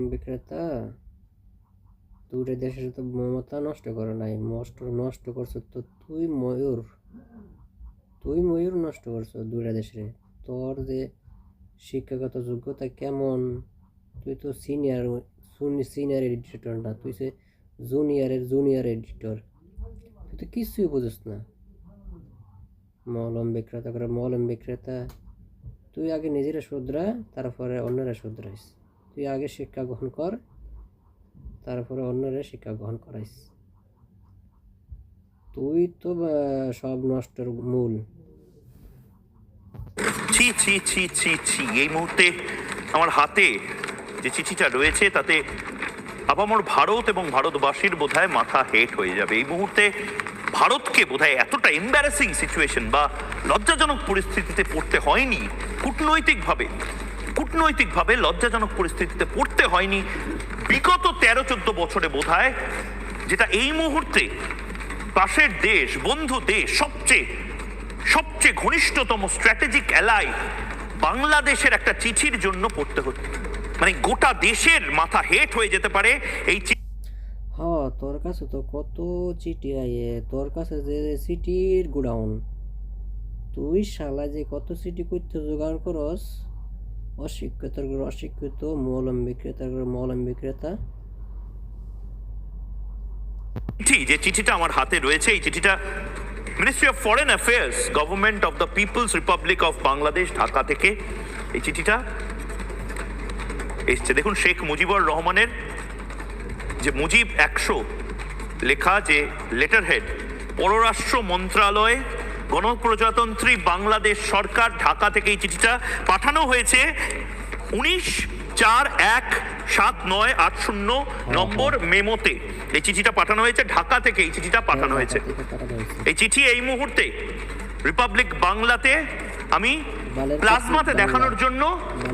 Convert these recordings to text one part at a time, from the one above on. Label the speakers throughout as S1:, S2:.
S1: বিক্রেতা? দুটো দেশের তো মমতা নষ্ট করে নাই নষ্ট নষ্ট করছ তো তুই ময়ূর। তুই ময়ূর নষ্ট করছ দুইটা দেশে। তোর যে শিক্ষাগত যোগ্যতা কেমন? তুই তো সিনিয়র সিনিয়র এডিটর না, তুই সে জুনিয়রের জুনিয়র এডিটর তুই তো কিছুই বুঝিস না। মলম বিক্রেতা করে মলম বিক্রেতা। তুই আগে নিজেরা শুধরা, তারপরে অন্যরা শুধরাইস। তুই আগে শিক্ষা গ্রহণ কর, তারপরে অন্যরা শিক্ষা গ্রহণ করাইস। তুই তো সব নষ্টের মূল।
S2: ছি ছি ছি ছি ছি, এই মুহূর্তে আমার হাতে যে চিঠিটা রয়েছে, তাতে আপামর ভারত এবং ভারতবাসীর বোধহয় মাথা হেট হয়ে যাবে। এই মুহূর্তে ভারতকে বোধহয় এতটা এম্বারাসিং সিচুয়েশন বা লজ্জাজনক পরিস্থিতিতে পড়তে হয়নি, কূটনৈতিকভাবে। কূটনৈতিকভাবে লজ্জাজনক পরিস্থিতিতে পড়তে হয়নি। বিগত তেরো চোদ্দ বছরে বোধহয় যেটা এই মুহূর্তে পাশের দেশ, বন্ধু দেশ, সবচেয়ে সবচেয়ে ঘনিষ্ঠতম স্ট্র্যাটেজিক অ্যালাই বাংলাদেশের একটা চিঠির জন্য পড়তে হচ্ছে মানে গোটা দেশের মাথা হেট হয়ে যেতে পারে এই
S1: হ তোর কাছে তো কত চিঠি আইয়ে। তোর কাছে যে চিঠির গুডাউন। তুই শালা যে কত চিঠি করতে জোগাড় করস। অশিক্ষিতর ঘরে অশিক্ষিত মলম বিক্রেতার ঘরে মলম বিক্রেতা
S2: যে চিঠিটা আমার হাতে রয়েছে, এই চিঠিটা ministry of foreign affairs government of the people's republic of Bangladesh Dhaka থেকে এই চিঠিটা এসছে। দেখুন, শেখ মুজিবুর রহমানের যে মুজিব একশো লেখা যে লেটার হেড পররাষ্ট্র মন্ত্রণালয় গণপ্রজাতন্ত্রী বাংলাদেশ সরকার ঢাকা থেকে এই চিঠিটা পাঠানো হয়েছে। উনিশ চার এক সাত নয় আট শূন্য নম্বর মেমোতে এই চিঠিটা পাঠানো হয়েছে। ঢাকা থেকে এই চিঠিটা পাঠানো হয়েছে। এই চিঠি এই মুহূর্তে রিপাবলিক বাংলাতে আমি প্লাজমাতে দেখানোর জন্য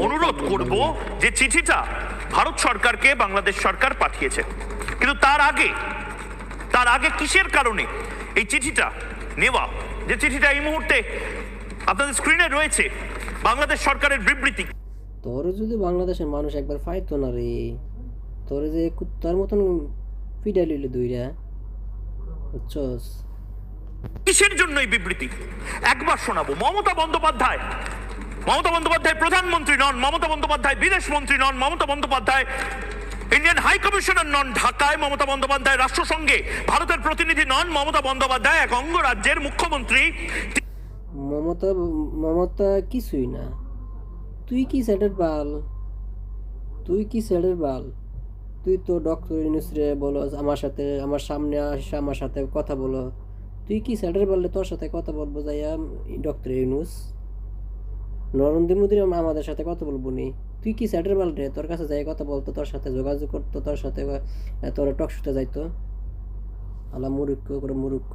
S2: অনুরোধ করব যে চিঠিটা ভারত সরকারকে বাংলাদেশ সরকার পাঠিয়েছে। কিন্তু তার আগে তার আগে কিসের কারণে এই চিঠিটা নেওয়া যে চিঠিটা এই মুহূর্তে আপনাদের স্ক্রিনে রয়েছে বাংলাদেশ সরকারের বিবৃতি।
S1: তোর যদি বাংলাদেশের মানুষ একবার ফাইতো না রে তোর যে কুত্তার মতন পিডা লইলে দুইরা বুঝছস?
S2: কিসের জন্য এই বিবৃতি? একবার শোনাবো। মমতা বন্দ্যোপাধ্যায় মমতা বন্দ্যোপাধ্যায় প্রধানমন্ত্রী নন মমতা বন্দ্যোপাধ্যায় বিদেশ মন্ত্রী নন Mamata Bandyopadhyay Indian high commissioner নন ঢাকায় মমতা বন্দ্যোপাধ্যায় রাষ্ট্রসংঘে। ভারতের প্রতিনিধি নন মমতা বন্দ্যোপাধ্যায়, এক অঙ্গরাজ্যের মুখ্যমন্ত্রী।
S1: মমতা মমতা কিছুই না। তুই কি স্যাডের বাল? তুই কি স্যাডের বাল? তুই তো ডক্টর ইউনুসরে বলো, আমার সাথে, আমার সামনে আসে, আমার সাথে কথা বলো। তুই কি স্যাডের বললে তোর সাথে কথা বলব যাইয়া, ডক্টর ইউনুস? নরেন্দ্র মোদী আমাদের সাথে কথা বলব নি। তুই কি স্যাডের বাল রে? তোর কাছে যাই, কথা বলতো, তোর সাথে যোগাযোগ করতো, তোর সাথে তোর টক শুতে যাইতো। আলা মুরুক্ষ করে মুরুক্ষ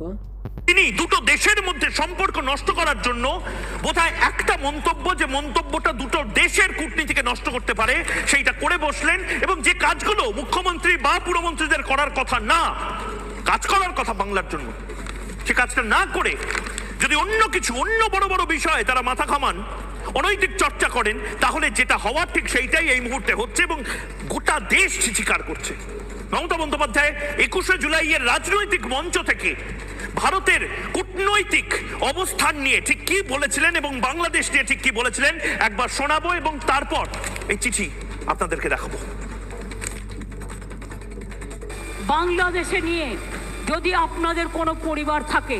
S2: তিনি দুটো দেশের মধ্যে সম্পর্ক নষ্ট করার জন্য বোধহয় একটা মন্তব্য, যে মন্তব্যটা দুটো দেশের কূটনীতিকে নষ্ট করতে পারে, সেইটা করে বসলেন এবং যে কাজগুলো মুখ্যমন্ত্রী বা পুরমন্ত্রীদের করার কথা না, কাজ করার কথা বাংলার জন্য, সে কাজটা না করে যদি অন্য কিছু, অন্য বড় বড় বিষয়ে তারা মাথা খামান অনৈতিক চর্চা করেন, তাহলে যেটা হওয়ার ঠিক সেইটাই এই মুহূর্তে হচ্ছে এবং গোটা দেশ স্বীকার করছে। মমতা বন্দ্যোপাধ্যায় একুশে জুলাইয়ের রাজনৈতিক মঞ্চ থেকে ভারতের কূটনৈতিক অবস্থান নিয়ে ঠিক কি বলেছিলেন এবং বাংলাদেশ নিয়ে ঠিক কি বলেছিলেন একবার শোনাবো এবং তারপর এই চিঠি আপনাদেরকে দেখাবো।
S3: বাংলাদেশে নিয়ে যদি আপনাদের কোনো পরিবার থাকে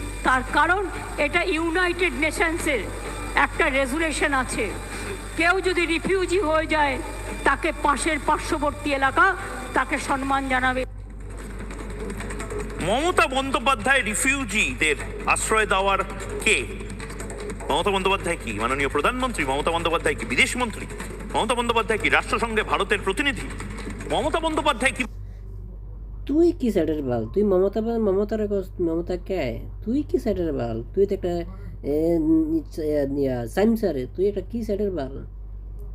S3: তার কারণ এটা ইউনাইটেড নেশনসের একটা রেজুলেশন আছে। কেউ যদি রিফিউজি হয়ে যায়, তাকে পাশের পার্শ্ববর্তী এলাকা তাকে সম্মান জানাবে।
S2: মমতা বন্দ্যোপাধ্যায় রিফিউজিদের আশ্রয় দেওয়ার কে? মমতা বন্দ্যোপাধ্যায় কি? মাননীয় প্রধানমন্ত্রী, মমতা বন্দ্যোপাধ্যায় কি বিদেশ মন্ত্রী? মমতা বন্দ্যোপাধ্যায় কি রাষ্ট্রসংঘে ভারতের প্রতিনিধি? মমতা বন্দ্যোপাধ্যায় কি
S1: তুই কি সাইডের বাল? তুই মমতা মমতার মমতা কে? তুই কি সাইডের বাল? তুই তো একটা সাইন্সারে তুই একটা কি সাইডের বাল?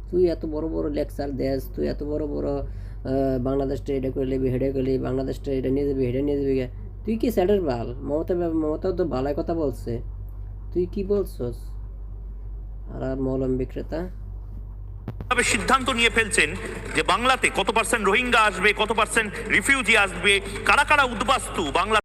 S1: তুই এত বড় বড় লেকচার দেস, তুই এত বড় বড় বাংলাদেশটা এটা করে নিবি হেডে করলি বাংলাদেশটা এটা নিয়ে যাবি হেডে নিয়ে যাবি তুই কি সাইডের বাল? মমতা মমতাও তো ভালো কথা বলছে। তুই কি বলছস? আর মৌলম বিক্রেতা?
S2: সিদ্ধান্ত নিয়ে ফেলছেন যে বাংলাতে কত পার্সেন্ট রোহিঙ্গা আসবে, কত পার্সেন্ট রিফিউজি আসবে, কারা কারা উদ্বাস্তু বাংলা